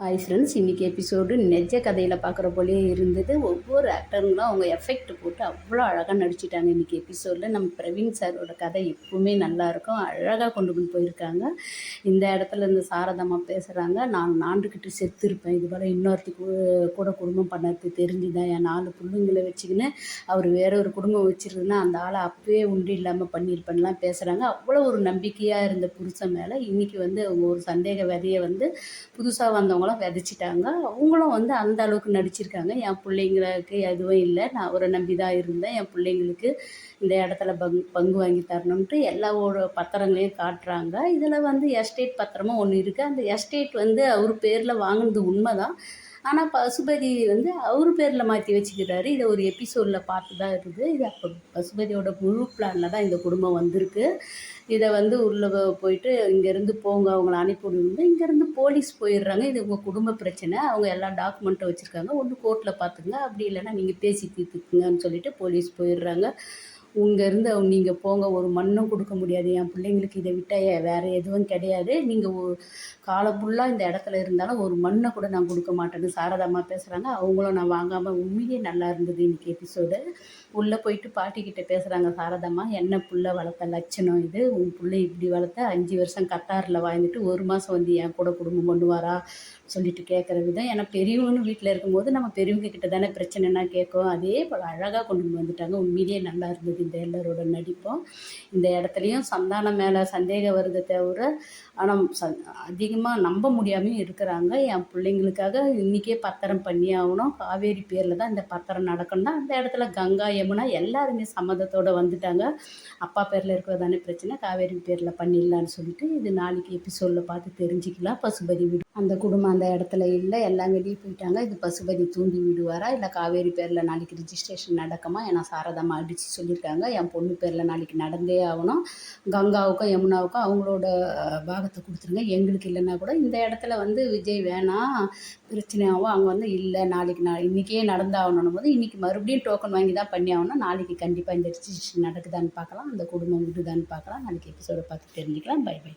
Hi friends இன்றைக்கி episode நெஜ கதையில் பார்க்குற போலேயே இருந்தது. ஒவ்வொரு ஆக்டருங்களும் அவங்க எஃபெக்ட் போட்டு அவ்வளோ அழகாக நடிச்சிட்டாங்க இன்றைக்கி எபிசோடில் நம்ம பிரவீன் சாரோட கதை எப்பவுமே நல்லாயிருக்கும் அழகாக கொண்டு கொண்டு போயிருக்காங்க. இந்த இடத்துல இந்த சாரதம்மா பேசுகிறாங்க நான் நாண்டுக்கிட்டு செத்துருப்பேன். இது போல் இன்னொருத்துக்கு கூட குடும்பம் பண்ணது தெரிஞ்சுதான் என் நாலு பிள்ளைங்களை வச்சுக்கின்னு அவர் வேற ஒரு குடும்பம் வச்சுருக்குன்னா அந்த ஆளை அப்பவே உண்டு இல்லாமல் பண்ணியிருப்பேன்லாம் பேசுகிறாங்க அவ்வளோ ஒரு நம்பிக்கையாக இருந்த புருஷன் மேலே இன்றைக்கி வந்து அவங்க ஒரு சந்தேக விதையை வந்து புதுசாக அவங்களும் விதைச்சிட்டாங்க. அவங்களும் வந்து அந்த அளவுக்கு நடிச்சிருக்காங்க. என் பிள்ளைங்களுக்கு எதுவும் இல்லை. நான் அவரை நம்பி தான் இருந்தேன். என் பிள்ளைங்களுக்கு இந்த இடத்துல பங்கு பங்கு வாங்கி தரணுன்ட்டு எல்லா ஒரு பத்திரங்களையும் காட்டுறாங்க. இதில் வந்து எஸ்டேட் பத்திரமும் ஒன்று இருக்குது அந்த எஸ்டேட் வந்து அவர் பேரில் வாங்கினது உண்மை தான் ஆனால் பசுபதி வந்து அவர் பேரில் மாற்றி வச்சுக்கிறாரு. இதை ஒரு எபிசோடில் பார்த்து தான் இருக்குது. இது அப்போ பசுபதியோட முழு பிளானில் தான் இந்த குடும்பம் வந்திருக்கு. இதை வந்து உள்ளே போயிட்டு இங்கேருந்து போங்க அவங்கள அனுப்பிவிடுங்க இங்கேருந்து போலீஸ் போயிடுறாங்க. இது உங்கள் குடும்ப பிரச்சனை. அவங்க எல்லா டாக்குமெண்ட்டும் வச்சுருக்காங்க. ஒன்று கோர்ட்டில் பார்த்துக்குங்க. அப்படி இல்லைன்னா நீங்கள் பேசி தீர்த்துக்குங்கன்னு சொல்லிட்டு போலீஸ் போயிடுறாங்க. இங்கேருந்து நீங்கள் போங்க ஒரு மண்ணும் கொடுக்க முடியாது. என் பிள்ளைங்களுக்கு இதை விட்டால் வேறு எதுவும் கிடையாது. நீங்கள் காலம் ஃபுல்லாக இந்த இடத்துல இருந்தாலும் ஒரு மண்ணை கூட நான் கொடுக்க மாட்டேன்னு சாரதாம்மா பேசுகிறாங்க அவங்களும் நான் வாங்காமல் உண்மையே நல்லா இருந்தது இன்றைக்கி எபிசோடு உள்ளே போயிட்டு பாட்டிக்கிட்ட பேசுகிறாங்க சாரதாம்மா என்ன புள்ள வளர்த்த லட்சணம் இது? உன் பிள்ளை இப்படி வளர்த்த அஞ்சு வருஷம் கத்தாரில் வாழ்ந்துட்டு ஒரு மாதம் வந்து என் கூட குடும்பம் பண்ணுவாரா? சொல்லிட்டு கேட்குற விதம். ஏன்னா பெரியவங்கன்னு வீட்டில் இருக்கும்போது நம்ம பெரியவங்க கிட்ட தானே பிரச்சனைனா கேட்கும். அதே போல் அழகாக கொண்டு வந்துட்டாங்க. உண்மையிலேயே நல்லா இருந்தது இந்த எல்லாரோட நடிப்போம். இந்த இடத்துலையும் சந்தானம் மேலே சந்தேகம் வருது தவிர ஆனால் ச அதிகமாக நம்ப முடியாமையும் இருக்கிறாங்க. என் பிள்ளைங்களுக்காக இன்றைக்கே பத்திரம் பண்ணி ஆகணும். காவேரி பேரில் தான் இந்த பத்திரம் நடக்கணும்னா அந்த இடத்துல கங்கா யமுனா எல்லாருமே சம்மதத்தோடு வந்துட்டாங்க. அப்பா பேரில் இருக்கிறதான பிரச்சனை காவேரி பேரில் பண்ணிடலான்னு சொல்லிட்டு இது நாளைக்கு எபிசோடில் பார்த்து தெரிஞ்சுக்கலாம். பசுபதி வீடு அந்த குடும்பம் அந்த இடத்துல இல்லை எல்லாம் வெளியே போயிட்டாங்க. இது பசுபதி தூண்டி விடுவாரா இல்லை காவேரி பேரில் நாளைக்கு ரிஜிஸ்ட்ரேஷன் நடக்குமா? ஏன்னா சாரதாமா அடித்து சொல்லியிருக்காங்க என் பொண்ணு பேரில் நாளைக்கு நடந்தே ஆகணும். கங்காவுக்கும் யமுனாவுக்கும் அவங்களோட பாகத்தை கொடுத்துருங்க. எங்களுக்கு இல்லைன்னா கூட இந்த இடத்துல வந்து விஜய் வேணாம் பிரச்சனையாகவும் அவங்க வந்து இல்லை நாளைக்கு நான் இன்றைக்கே நடந்தாகணும் போது இன்றைக்கி மறுபடியும் டோக்கன் வாங்கி தான் பண்ணி ஆகணும். நாளைக்கு கண்டிப்பாக இந்த ரிஜிஸ்ட்ரேஷன் நடக்குதான்னு பார்க்கலாம். அந்த குடும்பம் விடுதான்னு பார்க்கலாம். நாளைக்கு எபிசோடை பார்த்து தெரிஞ்சுக்கலாம். By by